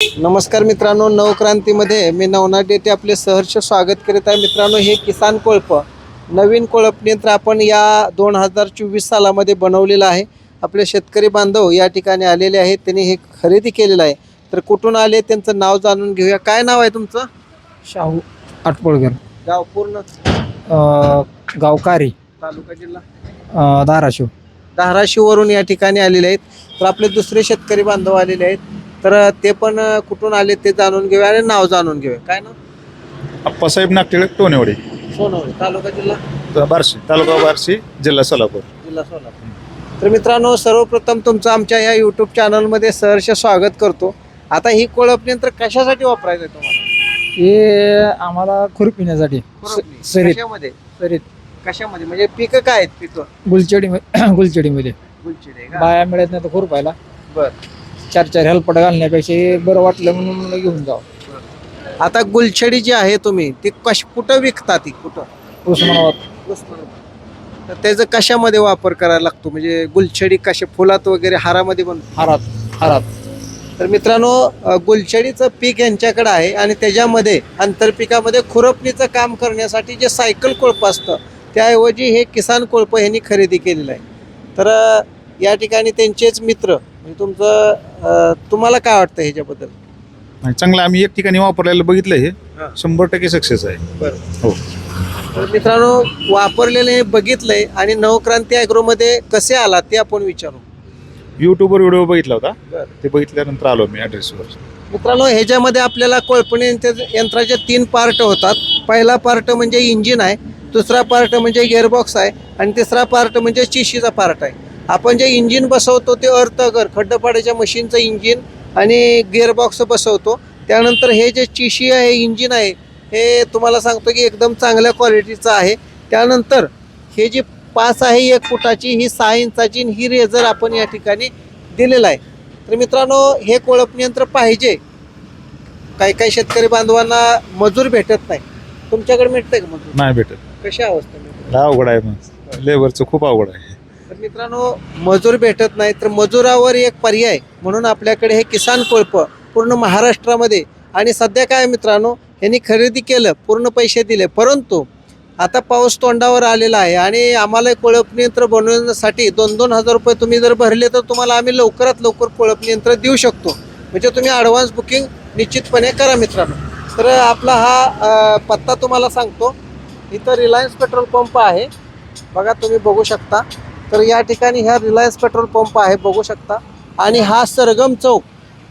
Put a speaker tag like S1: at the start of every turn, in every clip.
S1: नमस्कार मित्रांनो नवक्रांतीमध्ये मी नवनाथ येथे आपले सहर्ष स्वागत करीत आहे. मित्रांनो हे किसान कोळप नवीन कोळप यंत्र आपण या दोन हजार चोवीस सालामध्ये बनवलेलं आहे. आपले शेतकरी बांधव या ठिकाणी आलेले आहेत. त्यांनी हे खरेदी केलेलं आहे. तर कुठून आले त्यांचं नाव जाणून घेऊया. काय नाव आहे तुमचं?
S2: शाहू आटपोळकर
S1: गाव पूर्ण?
S2: गावकारी
S1: तालुका जिल्हा?
S2: धाराशिव.
S1: धाराशिववरून या ठिकाणी आलेले आहेत. तर आपले दुसरे शेतकरी बांधव आलेले आहेत. तर ते पण कुठून आले ते जाणून घेऊया आणि नाव जाणून घेऊया. काय नाव?
S3: अप्पासाहेब नागटिळ टोनेवाडी
S1: सोनवणे तालुका जिल्हा?
S3: त- बार्शी. तालुका बार्शी जिल्हा सोलापूर.
S1: जिल्हा सोलापूर. तर मित्रांनो सर्वप्रथम तुमचं आमच्या या यूट्यूब चॅनलमध्ये सहर्ष स्वागत करतो. आता ही कोळप यंत्र कशासाठी वापरायचं आहे तुम्हाला?
S2: हे आम्हाला खुरपिण्यासाठी
S1: खुरपणी.
S2: सरीत.
S1: कशामध्ये?
S2: सरीत.
S1: कशामध्ये? म्हणजे पिकं काय आहेत पिकं?
S2: गुलचडी गुलचडीमध्ये
S1: गुलचिडे का?
S2: बाया मिळत नाही तर खुरपायला.
S1: बर.
S2: चार चार हेल्पट घालण्यापेक्षा हे बरं वाटलं म्हणून म्हणलं घेऊन जावं.
S1: आता गुलछडी जी आहे तुम्ही ती कश कुठं विकता ती? कुठं?
S2: उस्मानाबाद.
S1: तर त्याचं कशामध्ये वापर करायला लागतो? म्हणजे गुलछडी कशा फुलात वगैरे हारामध्ये पण?
S2: हारात हारात.
S1: तर मित्रांनो अ, गुलछडीचं पीक यांच्याकडे आहे आणि त्याच्यामध्ये आंतरपिकामध्ये खुरपणीचं काम करण्यासाठी जे सायकल कोळप असतं त्याऐवजी हे किसान कोळप ह्यांनी खरेदी केलेलं आहे. तर अ, या ठिकाणी त्यांचेच मित्र म्हणजे तुमचं अ, तुम्हाला काय वाटतं ह्याच्याबद्दल?
S3: आणि चांगलं आम्ही एक ठिकाणी वापरलेलं बघितलं हे.
S1: हा.
S3: शंभर टक्के सक्सेस आहे.
S1: बरं.
S3: हो.
S1: तर मित्रांनो वापरलेले हे बघितलंय आणि नवक्रांती ॲग्रोमध्ये कसे आला ते आपण विचारू.
S3: युट्यूबवर व्हिडिओ बघितला होता.
S1: बरं.
S3: ते बघितल्यानंतर आलो मी ॲड्रेसवर
S1: मित्रांनो ह्याच्यामध्ये आपल्याला कोळपणी यंत्र- यंत्राचे तीन पार्ट होतात. पहिला पार्ट म्हणजे इंजिन आहे दुसरा पार्ट म्हणजे गिअरबॉक्स आहे आणि तिसरा पार्ट म्हणजे चिशीचा पार्ट आहे. आपण जे इंजिन बसवतो ते अर्थगर खड्डपाड्याच्या मशीनचं इंजिन आणि गिअरबॉक्स बसवतो. त्यानंतर हे जे चिशी आहे इंजिन आहे हे तुम्हाला सांगतो की एकदम चांगल्या क्वालिटीचं आहे. त्यानंतर हे जी पास आहे एक फुटाची ही सहा इंचाची ही रेझर आपण या ठिकाणी दिलेला आहे. तर मित्रांनो हे कोळपणी यंत्र पाहिजे. काही काही शेतकरी बांधवांना मजूर भेटत नाही. तुमच्याकडे मिळतंय का मजूर?
S3: नाही भेटत.
S1: कशा अवस्था
S3: अवघड आहे मग लेबरचं खूप अवघड आहे.
S1: तर मित्रांनो मजूर भेटत नाही तर मजुरावर एक पर्याय म्हणून आपल्याकडे हे किसान कोळप पूर्ण महाराष्ट्रामध्ये आणि सध्या काय मित्रांनो यांनी खरेदी केलं पूर्ण पैसे दिले. परंतु आता पाऊस तोंडावर आलेला आहे आणि आम्हाला कोळपणी यंत्र बनवण्यासाठी दोन दोन हजार रुपये तुम्ही जर भरले तर तुम्हाला आम्ही लवकरात लवकर कोळपणी यंत्र देऊ शकतो. म्हणजे तुम्ही ॲडव्हान्स बुकिंग निश्चितपणे करा मित्रांनो. तर आपला हा पत्ता तुम्हाला सांगतो. इथं रिलायन्स पेट्रोल पंप आहे. बघा तुम्ही बघू शकता. तर या ठिकाणी ह्या रिलायन्स पेट्रोल पंप आहे बघू शकता. आणि हा सरगम चौक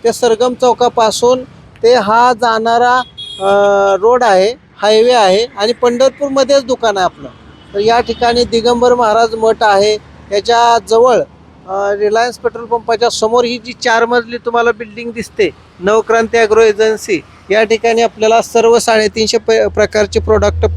S1: ते सरगम चौकापासून ते हा जाणारा रोड आहे हायवे आहे आणि पंढरपूरमध्येच दुकान आहे आपलं. तर या ठिकाणी दिगंबर महाराज मठ आहे याच्या जवळ रिलायन्स पेट्रोल पंपाच्या समोर ही जी चार मजली तुम्हाला बिल्डिंग दिसते नवक्रांती ॲग्रो एजन्सी या ठिकाणी आपल्याला सर्व साडेतीनशे प प्रकारचे प्रोडक्ट पा